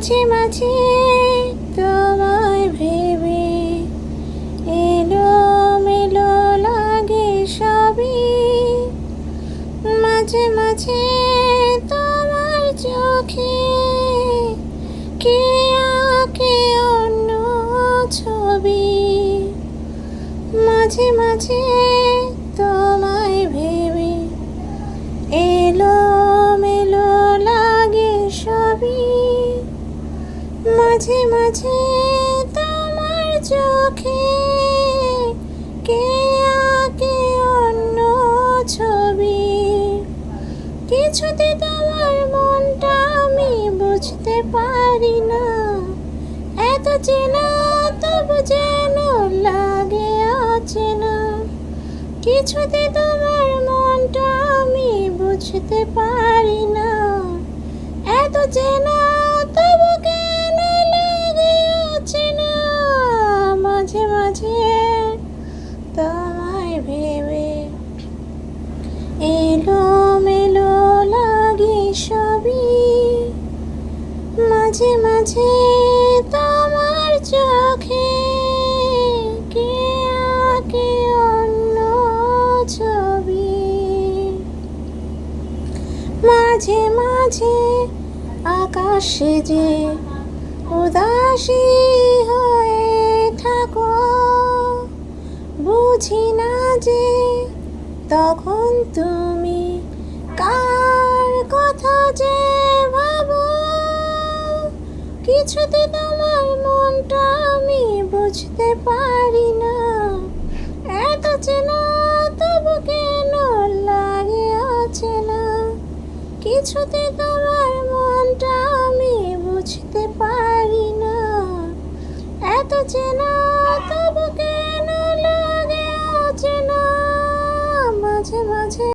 মাঝে মাঝে তোমায় ভেবে এলো মেলো লাগে সবই। মাঝে মাঝে তোমার চোখে কে আঁকে অন্য ছবি। মাঝে মাঝে মাঝে মাঝে তোমার চোখে কে আঁকে অন্য ছবি? কিছুতে তোমার মনটা আমি বুঝতে পারি না। এত চেনা তবু যেন লাগে, অচেনা। কিছুতে তোমার মনটা আমি বুঝতে পারি না। এত চেনা সবই মাঝে মাঝে তোমার চোখে। কে অন্য ছবি? মাঝে মাঝে আকাশে যে উদাসী হয়ে থাকো, বুঝি না যে তখন তুমি কথা যে ভাবো কিছুতে তোমার মনটা আমি বুঝতে পারি না। এত চেনা তবু কেন লাগে অচেনা কিছুতে তোমার মনটা আমি বুঝতে পারি না।